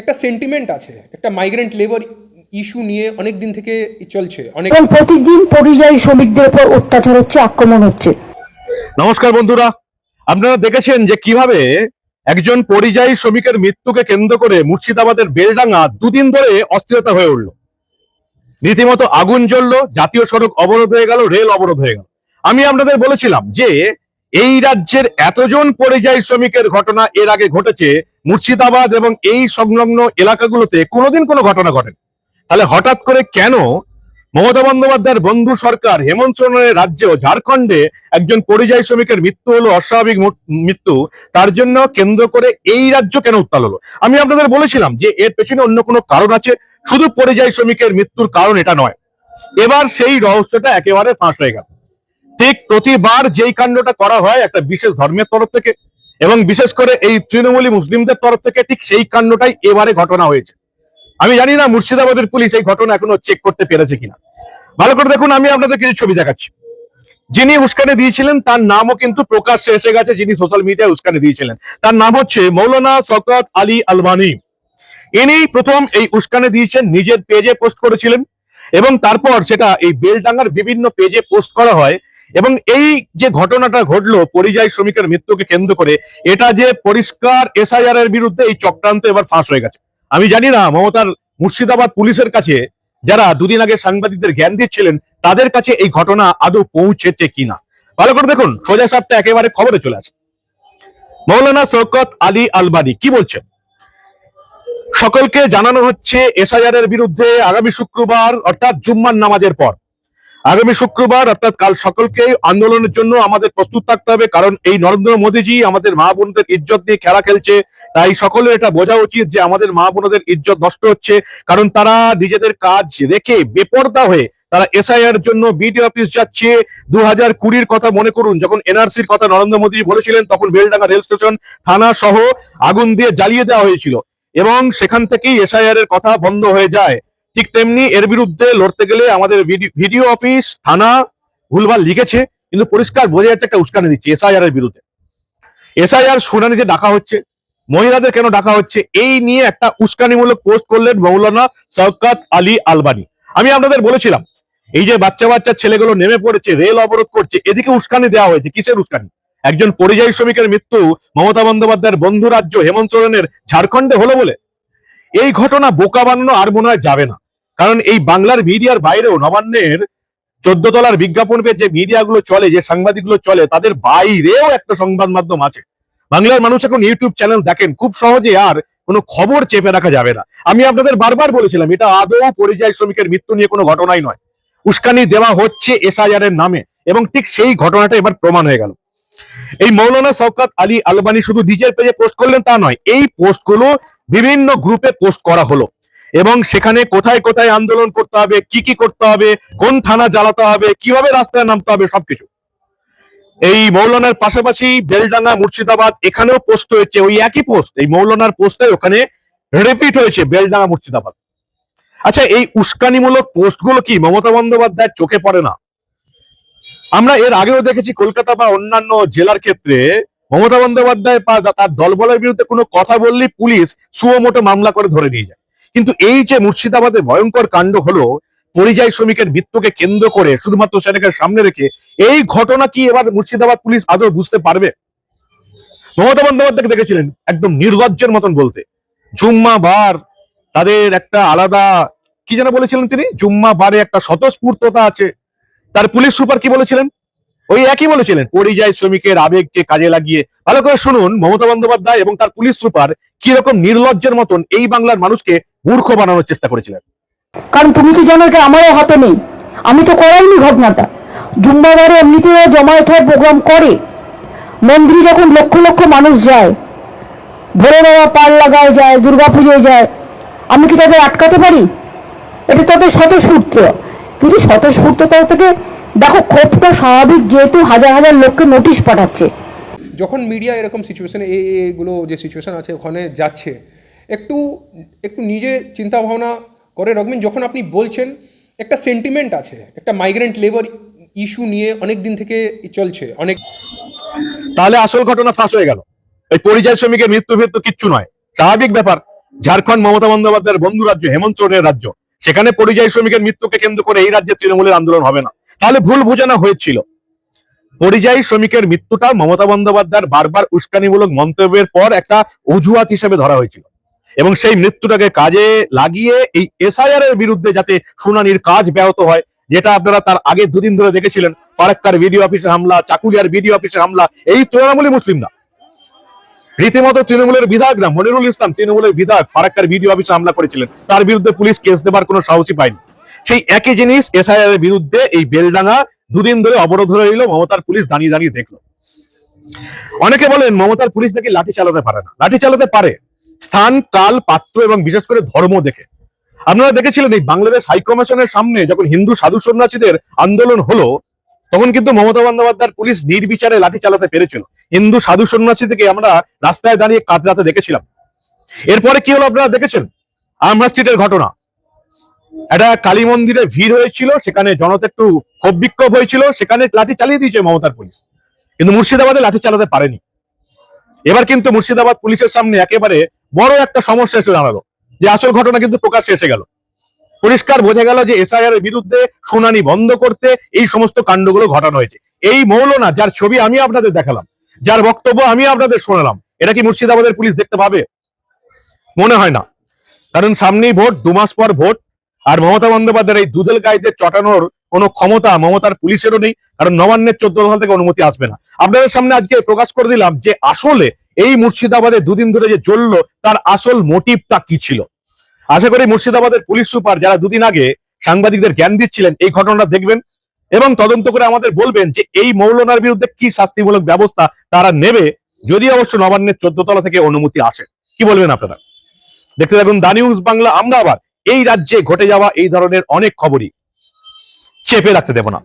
একটা সেন্টিমেন্ট আছে একটা মাইগ্রেন্ট লেবার ইস্যু নিয়ে অনেক দিন থেকে চলছে অনেক প্রতিদিন পরিযায়ী শ্রমিকদের উপর অত্যাচার হচ্ছে আক্রমণ হচ্ছে। নমস্কার বন্ধুরা আপনারা দেখেছেন যে কীভাবে একজন পরিযায়ী শ্রমিকের মৃত্যুকে কেন্দ্র করে মুর্শিদাবাদের বেলডাঙ্গা দুদিন ধরে অস্থিরতা হয়ে উঠল। রীতিমতো আগুন জ্বলল জাতীয় সড়ক অবরোধ হয়ে গেল রেল অবরোধ হয়ে গেল। আমি আপনাদের বলেছিলাম যে এই রাজ্যের এতজন পরিযায়ী শ্রমিকের ঘটনা এর আগে ঘটেছে মুর্শিদাবাদ এবং এই সংলগ্ন এলাকাগুলোতে কোনোদিন কোনো ঘটনা ঘটেনি। তাহলে হঠাৎ করে কেন মমতা বন্দ্যোপাধ্যায়ের বন্ধু সরকার হেমন্ত সোরেনের রাজ্যেও ঝাড়খণ্ডে একজন পরিযায়ী শ্রমিকের মৃত্যু হলো অস্বাভাবিক মৃত্যু, তার জন্য কেন্দ্র করে এই রাজ্য কেন উত্তাল হলো? আমি আপনাদের বলেছিলাম যে এর পেছনে অন্য কোনো কারণ আছে, শুধু পরিযায়ী শ্রমিকের মৃত্যুর কারণ এটা নয়। এবার সেই রহস্যটা একেবারে ফাঁস হয়ে গেল। ঠিক প্রতিবার যেই কাণ্ডটা করা হয় একটা বিশেষ ধর্মের তরফ থেকে, এবং বিশেষ করে এই তৃণমূলী মুসলিমদের তরফ থেকে ঠিক সেই কাণ্ডটাই এবারে ঘটনা হয়েছে। আমি জানি না মুর্শিদাবাদের পুলিশ এই ঘটনা এখনও চেক করতে পেরেছে কিনা। ভালো করে দেখুন, আমি আপনাদের কিছু ছবি দেখাচ্ছি। যিনি উস্কানি দিয়েছিলেন, তার নামও কিন্তু প্রকাশ্যে এসে গেছে, যিনি সোশ্যাল মিডিয়ায় উস্কানি দিয়েছিলেন। তার নাম হচ্ছে মৌলানা শওকত আলী আলমানি ইনি প্রথম এই উস্কানি দিয়েছেন, নিজের পেজে পোস্ট করেছিলেন, এবং তারপর সেটা এই বেলডাঙ্গার বিভিন্ন পেজে পোস্ট করা হয় এবং এই যে ঘটনাটা ঘটলো, পরিযায়ী শ্রমিকের মৃত্যুকে কেন্দ্র করে, এটা যে পরিষ্কার এসআইআর এর বিরুদ্ধে এই চক্রান্ত এবার ফাঁস হয়ে গেছে। আমি জানি না, মমতার মুর্শিদাবাদ পুলিশের কাছে যারা দুদিন আগে সাংবাদিকদের জ্ঞান দিচ্ছিলেন, তাদের কাছে এই ঘটনা আদৌ পৌঁছেছে কিনা। ভালো করে দেখুন, সোজা সাপটা একেবারে খবরে চলে আসে। মৌলানা শওকত আলী আলবানি, কি বলছেন? সকলকে জানানো হচ্ছে এসআইআর এর বিরুদ্ধে আগামী শুক্রবার, অর্থাৎ জুম্মার নামাজের পর আগামী শুক্রবার, অর্থাৎ কাল সকলকে আন্দোলনের জন্য আমাদের প্রস্তুত থাকতে হবে। কারণ এই নরেন্দ্র মোদীজি আমাদের মা বোনদের ইজ্জত নিয়ে খেলা খেলছে। তাই সকলের এটা বোঝা উচিত যে আমাদের মা বোনদের ইজ্জত নষ্ট হচ্ছে। কারণ তারা নিজেদের কাজ রেখে বেপর্দা হয়ে তারা এসআইআর জন্য বিডি অফিস যাচ্ছে। দু হাজার কুড়ির কথা মনে করুন, যখন এনআরসির কথা নরেন্দ্র মোদী বলেছিলেন, তখন বেলডাঙ্গা রেল স্টেশন, থানা সহ আগুন দিয়ে জ্বালিয়ে দেওয়া হয়েছিল। এবং সেখান থেকেই এসআইআর এর কথা বন্ধ হয়ে যায়। ঠিক তেমনি এর বিরুদ্ধে লড়তে গেলে আমাদের ভিডিও অফিস, থানা ভুলভাল লিখেছে, কিন্তু পরিষ্কার বোঝা যাচ্ছে একটা উস্কানি দিচ্ছে এসআইআর এর বিরুদ্ধে। এসআইআর শুনানিতে ডাকা হচ্ছে, মহিলাদের কেন ডাকা হচ্ছে, এই নিয়ে একটা উস্কানিমূলক পোস্ট করলেন মৌলানা শওকত আলী আলবানি। আমি আপনাদের বলেছিলাম, এই যে বাচ্চা বাচ্চা ছেলেগুলো নেমে পড়েছে, রেল অবরোধ করছে, এদিকে উস্কানি দেওয়া হয়েছে, কিসের উস্কানি? একজন পরিযায়ী শ্রমিকের মৃত্যু মমতা বন্দ্যোপাধ্যায়ের বন্ধু রাজ্য হেমন্ত সোরেনের ঝাড়খণ্ডে হলো বলে। এই ঘটনা বোকা বানানো আর মনে হয় যাবে না। কারণ এই বাংলার মিডিয়ার বাইরেও নবান্নের চোদ্দ তলার বিজ্ঞাপন পেয়ে যে মিডিয়াগুলো চলে, যে সাংবাদিকগুলো চলে, তাদের বাইরেও একটা সংবাদ মাধ্যম আছে। বাংলার মানুষ এখন ইউটিউব চ্যানেল দেখেন, খুব সহজে আর কোনো খবর চেপে রাখা যাবে না। আমি আপনাদের বারবার বলেছিলাম, এটা আদৌ পরিযায়ী শ্রমিকের মৃত্যু নিয়ে কোনো ঘটনাই নয়। উস্কানি দেওয়া হচ্ছে এসআইআর এর নামে, এবং ঠিক সেই ঘটনাটা এবার প্রমাণ হয়ে গেল। এই মৌলানা শওকত আলী আলবানি শুধু নিজের পেজে পোস্ট করলেন তা নয়, এই পোস্টগুলো বিভিন্ন গ্রুপে পোস্ট করা হলো। এবং সেখানে কোথায় কোথায় আন্দোলন করতে হবে, কি কি করতে হবে, কোন থানা জ্বালাতে হবে, কীভাবে রাস্তায় নামতে হবে সবকিছু। এই মৌলানার পাশাপাশি বেলডাঙ্গা মুর্শিদাবাদ এখানেও পোস্ট হয়েছে, ওই একই পোস্ট, এই মৌলানার পোস্টে ওখানে রিপিট হয়েছে বেলডাঙ্গা মুর্শিদাবাদ। আচ্ছা এই উস্কানিমূলক পোস্টগুলো কি মমতা বন্দ্যোপাধ্যায়ের চোখে পড়ে না? আমরা এর আগেও দেখেছি কলকাতা বা অন্যান্য জেলার ক্ষেত্রে মমতা বন্দ্যোপাধ্যায় বা তার দলবলের বিরুদ্ধে কোনো কথা বললেই পুলিশ সুমোটো মামলা করে ধরে নিয়ে যায়। কিন্তু এই যে মুর্শিদাবাদে ভয়ঙ্কর কাণ্ড হলো, পরিযায়ী শ্রমিকের মৃত্যুকে কেন্দ্র করে শুধুমাত্র সেটাকে সামনে রেখে, এই ঘটনা কি এবার মুর্শিদাবাদ পুলিশ আদৌ বুঝতে পারবে? মমতা বন্দ্যোপাধ্যায়কে দেখেছিলেন, একদম নির্লজ্জের মতন বলতে। জুম্মা বার, তাদের একটা আলাদা, কি যেন বলেছিলেন তিনি? জুম্মা বারে একটা স্বতঃস্ফূর্ততা আছে। তার পুলিশ সুপার কি বলেছিলেন? ওই একই বলেছিলেন, পরিযায়ী শ্রমিকের আবেগকে কাজে লাগিয়ে। ভালো করে শুনুন, মমতা বন্দ্যোপাধ্যায় এবং তার পুলিশ সুপার কি রকম নির্লজ্জের মতন এই বাংলার মানুষকে মূর্খ বানানোর চেষ্টা করেছিলেন। কারণ তুমি তো জানো এটা আমারও হাতে নেই। আমি তো করাইনি ঘটনাটা। জুম্বাবারে এমনিতে জমায়েত হয়ে প্রোগ্রাম করে। মন্দিরে যখন লক্ষ লক্ষ মানুষ যায়, ভোরে বাবা পাল লাগায় যায়, দুর্গাপুজোয় যায়, আমি কি তাদের আটকাতে পারি? এটা তাদের স্বতঃস্ফূর্ত। কিন্তু স্বতঃস্ফূর্ততা থেকে দেখো ক্ষোভটা স্বাভাবিক যেহেতু হাজার হাজার লোককে নোটিশ পাঠাচ্ছে। যখন মিডিয়া এরকম সিচুয়েশনে এই এগুলো যে সিচুয়েশন আছে ওখানে যাচ্ছে একটু একটু নিজে চিন্তা ভাবনা করে রাখবেন। যখন আপনি বলছেন একটা সেন্টিমেন্ট আছে একটা মাইগ্রেন্ট লেবার ইস্যু নিয়ে অনেক দিন থেকে চলছে অনেক তাহলে আসল ঘটনা ফাঁস হয়ে গেল। এই পরিযায়ী শ্রমিকের মৃত্যু ফিরত্যু কিচ্ছু নয়। স্বাভাবিক ব্যাপার ঝাড়খণ্ড মমতা বন্দ্যোপাধ্যায়ের বন্ধু রাজ্য হেমন্ত সোরেনের রাজ্য। সেখানে পরিযায়ী শ্রমিকের মৃত্যুকে কেন্দ্র করে এই রাজ্যে তৃণমূলের আন্দোলন হবে না। তাহলে ভুল বোঝানো হয়েছিল। পরিযায়ী শ্রমিকের মৃত্যুটা মমতা বন্দ্যোপাধ্যায়ের বারবার উস্কানিমূলক মন্তব্যের পর একটা অজুহাত হিসেবে ধরা হয়েছিল। এবং সেই মৃত্যুটাকে কাজে লাগিয়ে এই এসআইআর এর বিরুদ্ধে যাতে শুনানির কাজ ব্যাহত হয়, যেটা আপনারা তার আগে দুদিন ধরে দেখেছিলেন। ফারাক্কার বিডিও অফিসের হামলা, চাকুলিয়ার বিডিও অফিসের হামলা, এই তৃণমূলী মুসলিম না। রীতিমতো তৃণমূলের বিধায়করা মনিরুল ইসলাম তৃণমূলের বিধায়ক ফারাক্কার বিডিও অফিসে হামলা করেছিলেন। তার বিরুদ্ধে পুলিশ কেস দেবার কোনো সাহসী পায়নি। সেই একই জিনিস এসআইআর এর বিরুদ্ধে এই বেলডাঙ্গা দুদিন ধরে অবরোধ হয়ে রইল মমতার পুলিশ দাঁড়িয়ে দাঁড়িয়ে দেখল। অনেকে বলেন মমতার পুলিশ নাকি লাঠি চালাতে পারে না। লাঠি চালাতে পারে। স্থান, কাল, পাত্র এবং বিশেষ করে ধর্ম দেখে। আপনারা দেখেছিলেন এই বাংলাদেশ হাইকমিশনের সামনে যখন হিন্দু সাধু সন্ন্যাসীদের আন্দোলন হলো তখন কিন্তু মমতা বন্দ্যোপাধ্যায়ের পুলিশ নির্বিচারে লাঠি চালাতে পেরেছিল। হিন্দু, সাধু, সন্ন্যাসী থেকে আমরা রাস্তায় দাঁড়িয়ে কাতরাতে দেখেছিলাম। এরপরে কি হলো আপনারা দেখেছেন? আমরা স্ট্রিটের ঘটনা। একটা কালী মন্দিরে ভিড় হয়েছিল, সেখানে জনতা একটু ক্ষোভ বিক্ষোভ হয়েছিল, সেখানে লাঠি চালিয়ে দিয়েছে মমতার পুলিশ। কিন্তু মুর্শিদাবাদে লাঠি চালাতে পারেনি। এবার কিন্তু মুর্শিদাবাদ পুলিশের সামনে একেবারে বড় একটা সমস্যা এসে দাঁড়াল। যে আসল ঘটনা কিন্তু প্রকাশ্যে এসে গেল। পরিষ্কার বোঝা গেল যে এসআইআর এর বিরুদ্ধে শুনানি বন্ধ করতে এই সমস্ত কাণ্ডগুলো ঘটানো হয়েছে। এই মৌলনা, যার ছবি আমি আপনাদের দেখালাম, যার বক্তব্য আমি আপনাদের শোনালাম, এটা কি মুর্শিদাবাদের পুলিশ দেখতে পাবে? মনে হয় না। কারণ সামনেই ভোট, দু মাস পর ভোট, আর মমতা বন্দ্যোপাধ্যায়ের এই দুদল গাইদের চটানোর কোনো ক্ষমতা মমতার পুলিশেরও নেই, কারণ নবান্নের চোদ্দ দল থেকে অনুমতি আসবে না। আপনাদের সামনে আজকে প্রকাশ করে দিলাম যে আসলে এই মুর্শিদাবাদে দুদিন ধরে যে চলল তার আসল মোটিভটা কি ছিল? আশা করি মুর্শিদাবাদের পুলিশ সুপার যারা দুদিন আগে সাংবাদিকদের জ্ঞান দিচ্ছিলেন, এই ঘটনাটা দেখবেন এবং তদন্ত করে আমাদের বলবেন যে এই মৌলনার বিরুদ্ধে কি শাস্তিমূলক ব্যবস্থা তারা নেবে, যদি অবশ্য নবান্নের চোদ্দ তলা থেকে অনুমতি আসে। কি বলবেন আপনারা? দেখতে থাকুন দা নিউজ বাংলা, আমরা আবার এই রাজ্যে ঘটে যাওয়া এই ধরনের অনেক খবরই। চেপে রাখতে দেব না।